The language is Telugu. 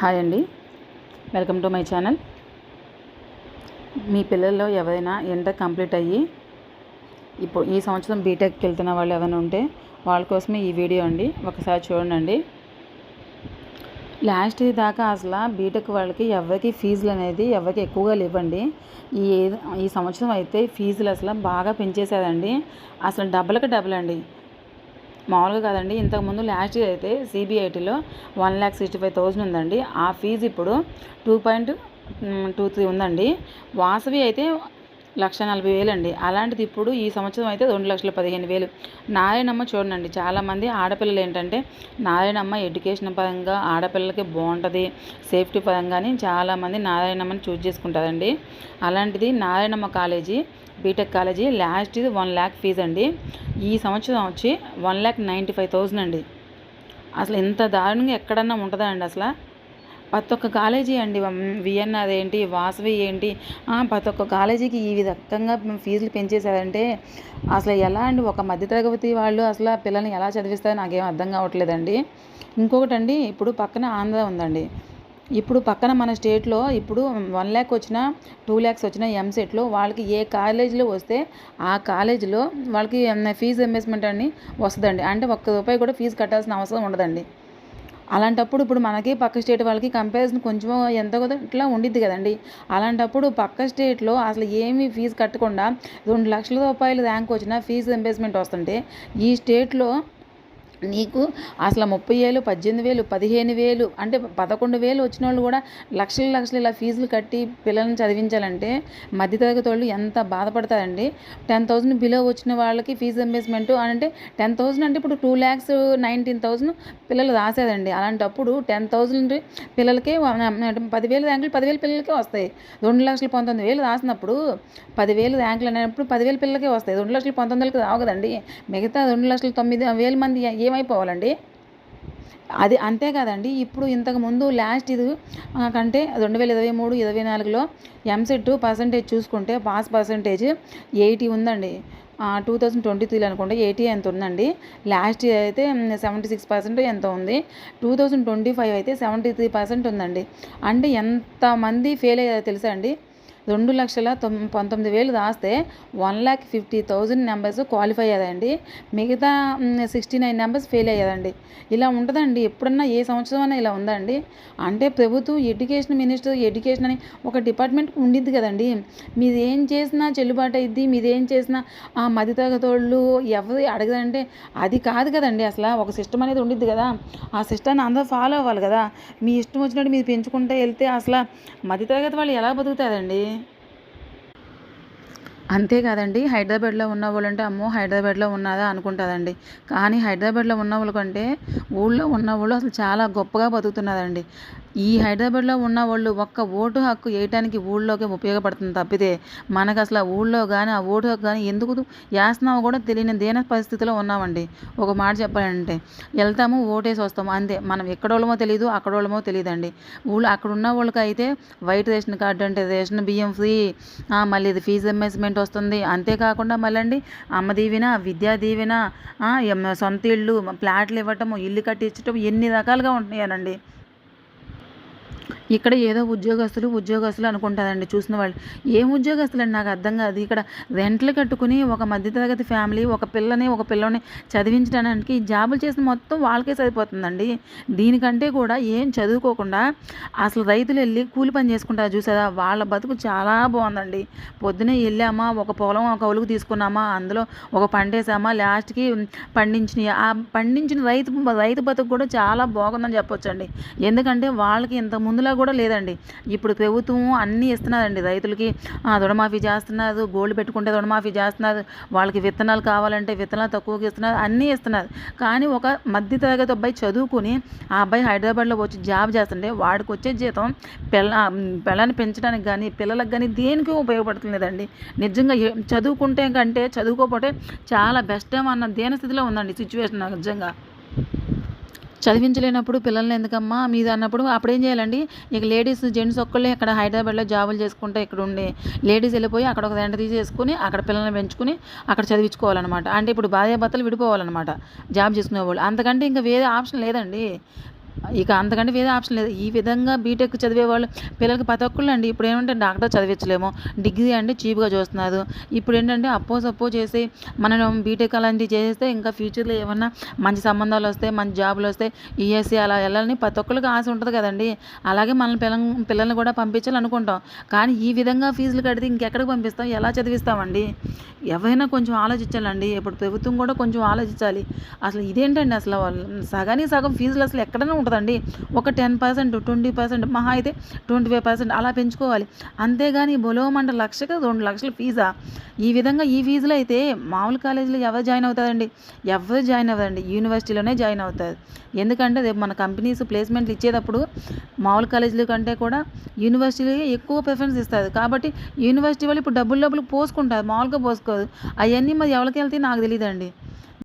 హాయ్ అండి. Welcome to my channel. మీ పిల్లల్లో ఎవరైనా ఇంటర్ కంప్లీట్ అయ్యి ఇప్పుడు ఈ సంవత్సరం బీటెక్కి వెళ్తున్న వాళ్ళు ఎవరైనా ఉంటే వాళ్ళ కోసమే ఈ వీడియో అండి. ఒకసారి చూడండి. లాస్ట్ దాకా అసలు బీటెక్ వాళ్ళకి ఎవరికి ఫీజులు అనేది ఎవరికి ఎక్కువగా లేవండి. ఈ ఈ సంవత్సరం అయితే ఫీజులు అసలు బాగా పెంచేశారండి. అసలు డబల్కి డబ్బులు అండి మామూలుగా కాదండి. ఇంతకుముందు లాస్ట్ ఇయర్ అయితే సిబిఐటీలో one lakh sixty five thousand ఉందండి. ఆ ఫీజు ఇప్పుడు టూ పాయింట్ టూ త్రీ ఉందండి. వాసవి అయితే లక్ష నలభై వేలు అండి అలాంటిది ఇప్పుడు ఈ సంవత్సరం అయితే రెండు లక్షల పదిహేను వేలు. నారాయణమ్మ చూడండి చాలామంది ఆడపిల్లలు ఏంటంటే నారాయణమ్మ ఎడ్యుకేషన్ పరంగా ఆడపిల్లలకి బాగుంటుంది సేఫ్టీ పరంగానే చాలామంది నారాయణమ్మని చూజ్ చేసుకుంటారండి. అలాంటిది Narayanamma college BTech college last ఇది వన్ ల్యాక్ ఫీజు అండి. ఈ సంవత్సరం వచ్చి one lakh ninety five thousand అండి. అసలు ఇంత దారుణంగా ఎక్కడన్నా ఉంటుందా అండి అసలు? పతొక్క కాలేజీ అండి. విఎన్ఆర్ ఏంటి వాసవి ఏంటి? పతొక్క కాలేజీకి ఈ విధంగా ఫీజులు పెంచేశారంటే అసలు ఎలా అండి? ఒక మధ్యతరగతి వాళ్ళు అసలు పిల్లల్ని ఎలా చదివిస్తారో నాకేం అర్థం కావట్లేదండి. ఇంకొకటి అండి ఇప్పుడు పక్కన ఆంధ్ర ఉందండి. ఇప్పుడు పక్కన మన స్టేట్లో ఇప్పుడు వన్ ల్యాక్ వచ్చిన టూ ల్యాక్స్ వచ్చిన ఎంసెట్లో వాళ్ళకి ఏ కాలేజీలో వస్తే ఆ కాలేజీలో వాళ్ళకి ఫీజు ఎంబేస్మెంట్ అని వస్తుందండి. అంటే ఒక్క రూపాయి కూడా ఫీజు కట్టాల్సిన అవసరం ఉండదండి. అలాంటప్పుడు ఇప్పుడు మనకి పక్క స్టేట్ వాళ్ళకి కంపారిజన్ కొంచెం ఎంత ఇట్లా ఉండిద్ది కదండి. అలాంటప్పుడు పక్క స్టేట్లో అసలు ఏమీ ఫీజు కట్టకుండా రెండు లక్షల రూపాయలు ర్యాంక్ వచ్చిన ఫీజు ఎంబేస్మెంట్ వస్తుంటే ఈ స్టేట్లో నీకు అసలు ముప్పై వేలు పద్దెనిమిది వేలు పదిహేను వేలు అంటే పదకొండు వేలు వచ్చిన వాళ్ళు కూడా లక్షల లక్షలు ఇలా ఫీజులు కట్టి పిల్లల్ని చదివించాలంటే మధ్యతరగతి వాళ్ళు ఎంత బాధపడతారండి? టెన్ థౌజండ్ బిలో వచ్చిన వాళ్ళకి ఫీజు ఎంబేస్మెంట్ అంటే టెన్ థౌసండ్ అంటే ఇప్పుడు టూ ల్యాక్స్ నైన్టీన్ థౌజండ్ పిల్లలు రాసేదండి. అలాంటప్పుడు టెన్ థౌజండ్ పిల్లలకే పదివేలు ర్యాంకులు పదివేలు పిల్లలకే వస్తాయి. రెండు లక్షల పంతొమ్మిది వేలు రాసినప్పుడు పదివేలు ర్యాంకులు అనేటప్పుడు పదివేల పిల్లలకే వస్తాయి. రెండు లక్షల పంతొమ్మిది వేలకి రావు కదండి. మిగతా రెండు లక్షల తొమ్మిది వేల మంది ఏమైపోవాలండి అది అంతేకాదండి ఇప్పుడు ఇంతకుముందు లాస్ట్ ఇది కంటే రెండు వేల ఇరవై మూడు ఇరవై నాలుగులో ఎంసెట్ పర్సంటేజ్ చూసుకుంటే పాస్ పర్సంటేజ్ ఎయిటీ ఉందండి. టూ థౌజండ్ ట్వంటీ త్రీలో అనుకుంటే ఎయిటీ ఎంత ఉందండి. లాస్ట్ ఇయర్ అయితే సెవెంటీ సిక్స్ పర్సెంట్ ఎంత ఉంది. టూ థౌజండ్ ట్వంటీ ఫైవ్ అయితే సెవెంటీ త్రీ పర్సెంట్ ఉందండి. అంటే ఎంతమంది ఫెయిల్ అయ్యారో తెలుసా అండి? రెండు లక్షల తొమ్ పంతొమ్మిది వేలు దాస్తే one lakh fifty thousand numbers qualify అయ్యేదండి. మిగతా సిక్స్టీ నైన్ నెంబర్స్ ఫెయిల్ అయ్యారండి ఇలా ఉంటుందండి. ఎప్పుడన్నా ఏ సంవత్సరం అయినా ఇలా ఉందండి. అంటే ప్రభుత్వం ఎడ్యుకేషన్ మినిస్టర్ ఎడ్యుకేషన్ అని ఒక డిపార్ట్మెంట్ ఉండిద్ది కదండి. మీది ఏం చేసినా చెల్లుబాటు అయింది మీది ఏం చేసినా ఆ మధ్యతరగతోళ్ళు ఎవరు అడగదంటే అది కాదు కదండి. అసలు ఒక సిస్టమ్ అనేది ఉండిద్ది కదా. ఆ సిస్టమ్ని అందరూ ఫాలో అవ్వాలి కదా. మీ ఇష్టం వచ్చినట్టు మీరు పెంచుకుంటే వెళ్తే అసలు మధ్యతరగతి వాళ్ళు ఎలా బతుకుతారండి? అంతేకాదండి హైదరాబాద్లో ఉన్న వాళ్ళంటే అమ్మో హైదరాబాద్లో ఉన్నదా అనుకుంటుందండి. కానీ హైదరాబాద్లో ఉన్న వాళ్ళకంటే ఊళ్ళో ఉన్న వాళ్ళు అసలు చాలా గొప్పగా బతుకుతున్నదండి ఈ హైదరాబాద్లో ఉన్న వాళ్ళు ఒక్క ఓటు హక్కు వేయటానికి ఊళ్ళోకి ఉపయోగపడుతుంది తప్పితే మనకు అసలు ఊళ్ళో కానీ ఆ ఓటు హక్కు కానీ ఎందుకు వేస్తున్నామో కూడా తెలియని దేన పరిస్థితిలో ఉన్నామండి. ఒక మాట చెప్పాలంటే వెళ్తాము ఓటేసి వస్తాము అంతే. మనం ఎక్కడోళ్ళమో తెలియదు అక్కడోళ్ళమో తెలియదండి ఊళ్ళో అక్కడ ఉన్న వాళ్ళకి అయితే వైట్ రేషన్ కార్డు అంటే రేషన్ బియ్యం ఫ్రీ మళ్ళీ ఇది ఫీజు ఎంఎస్మెంట్ వస్తుంది. అంతేకాకుండా మళ్ళీ అమ్మ దీవెన విద్యా దీవెన సొంత ఇళ్ళు ప్లాట్లు ఇవ్వటము ఇల్లు కట్టించటం ఎన్ని రకాలుగా ఉంటున్నాయనండి. ఇక్కడ ఏదో ఉద్యోగస్తులు ఉద్యోగస్తులు అనుకుంటారండి చూసిన వాళ్ళు. ఏం ఉద్యోగస్తులు అండి నాకు అర్థం కాదు. ఇక్కడ రెంట్లు కట్టుకుని ఒక మధ్యతరగతి ఫ్యామిలీ ఒక పిల్లని ఒక పిల్లని చదివించడానికి జాబులు చేసిన మొత్తం వాళ్ళకే సరిపోతుందండి. దీనికంటే కూడా ఏం చదువుకోకుండా అసలు రైతులు వెళ్ళి కూలి పని చేసుకుంటారు చూసారా? వాళ్ళ బతుకు చాలా బాగుందండి. పొద్దునే వెళ్ళామా ఒక పొలం ఒక ఒలుగు తీసుకున్నామా అందులో ఒక పంటేసామా లాస్ట్కి పండించిన ఆ పండించిన రైతు రైతు బతుకు కూడా చాలా బాగుందని చెప్పొచ్చండి. ఎందుకంటే వాళ్ళకి ఇంత ముందులా కూడా లేదండి. ఇప్పుడు ప్రభుత్వం అన్నీ ఇస్తున్నదండి. రైతులకి రుణమాఫీ చేస్తున్నారు గోల్డ్ పెట్టుకుంటే రుణమాఫీ చేస్తున్నారు వాళ్ళకి విత్తనాలు కావాలంటే విత్తనాలు తక్కువకి ఇస్తున్నారు అన్నీ ఇస్తున్నారు. కానీ ఒక మధ్య తరగతి అబ్బాయి చదువుకుని ఆ అబ్బాయి హైదరాబాద్లో వచ్చి జాబ్ చేస్తుంటే వాడికి వచ్చే జీతం పిల్ల పిల్లని పెంచడానికి కానీ పిల్లలకు కానీ దేనికి ఉపయోగపడుతుందండి నిజంగా చదువుకుంటే కంటే చదువుకోకపోతే చాలా బెస్ట్ ఏమన్న అన్న దేని స్థితిలో ఉందండి సిచ్యువేషన్ నిజంగా. చదివించలేనప్పుడు పిల్లల్ని ఎందుకమ్మా? మీద అన్నప్పుడు అప్పుడు ఏం చేయాలండి? ఇక లేడీస్ జెంట్స్ ఒక్కళ్ళే ఇక్కడ హైదరాబాద్లో జాబులు చేసుకుంటే ఇక్కడ ఉండి లేడీస్ వెళ్ళిపోయి అక్కడ ఒక రెంట తీసేసుకుని అక్కడ పిల్లల్ని పెంచుకుని అక్కడ చదివించుకోవాలన్నమాట. అంటే ఇప్పుడు భార్యాభర్తలు విడిపోవాలన్నమాట జాబ్ చేసుకునే వాళ్ళు అంతకంటే ఇంకా వేరే ఆప్షన్ లేదండి. ఇక అంతకంటే వేరే ఆప్షన్ లేదు. ఈ విధంగా బీటెక్ చదివే వాళ్ళు పిల్లలకి ప్రతి ఒక్కళ్ళు అండి ఇప్పుడు ఏమంటే డాక్టర్ చదివించలేము. డిగ్రీ అంటే చీప్గా చూస్తున్నారు. ఇప్పుడు ఏంటంటే అప్పో సప్పో చేసి మనం బీటెక్ అలాంటివి చేస్తే ఇంకా ఫ్యూచర్లో ఏమన్నా మంచి సంబంధాలు వస్తాయి మంచి జాబులు వస్తాయి ఈఎస్సీ అలా వెళ్ళాలని ప్రతి ఒక్కరికి ఆశ ఉంటుంది కదండి. అలాగే మన పిల్ల పిల్లల్ని కూడా పంపించాలి అనుకుంటాం కానీ ఈ విధంగా ఫీజులు కడితే ఇంకెక్కడికి పంపిస్తాం? ఎలా చదివిస్తామండి? ఎవరైనా కొంచెం ఆలోచించాలండి. ఇప్పుడు ప్రభుత్వం కూడా కొంచెం ఆలోచించాలి. అసలు ఇదేంటండి అసలు వాళ్ళు సగానికి సగం ఫీజులు అసలు ఎక్కడైనా ఉంటుందండి. ఒక టెన్ పర్సెంట్ ట్వంటీ పర్సెంట్ మహా అయితే ట్వంటీ ఫైవ్ పర్సెంట్ అలా పెంచుకోవాలి. అంతేగాని బొలవమంట లక్షకి రెండు లక్షల ఫీజా? ఈ విధంగా ఈ ఫీజులు అయితే మామూలు కాలేజీలో ఎవరు జాయిన్ అవుతారండి? ఎవరు జాయిన్ అవ్వరండి? యూనివర్సిటీలోనే జాయిన్ అవుతారు. ఎందుకంటే రేపు మన కంపెనీస్ ప్లేస్మెంట్లు ఇచ్చేటప్పుడు మామూలు కాలేజీల కంటే కూడా యూనివర్సిటీలకి ఎక్కువ ప్రిఫరెన్స్ ఇస్తారు. కాబట్టి యూనివర్సిటీ వాళ్ళు ఇప్పుడు డబ్బులు డబ్బులు పోసుకుంటారు. మామూలుగా పోసుకోరు. అవన్నీ మరి ఎవరికి వెళ్తాయి నాకు తెలియదండి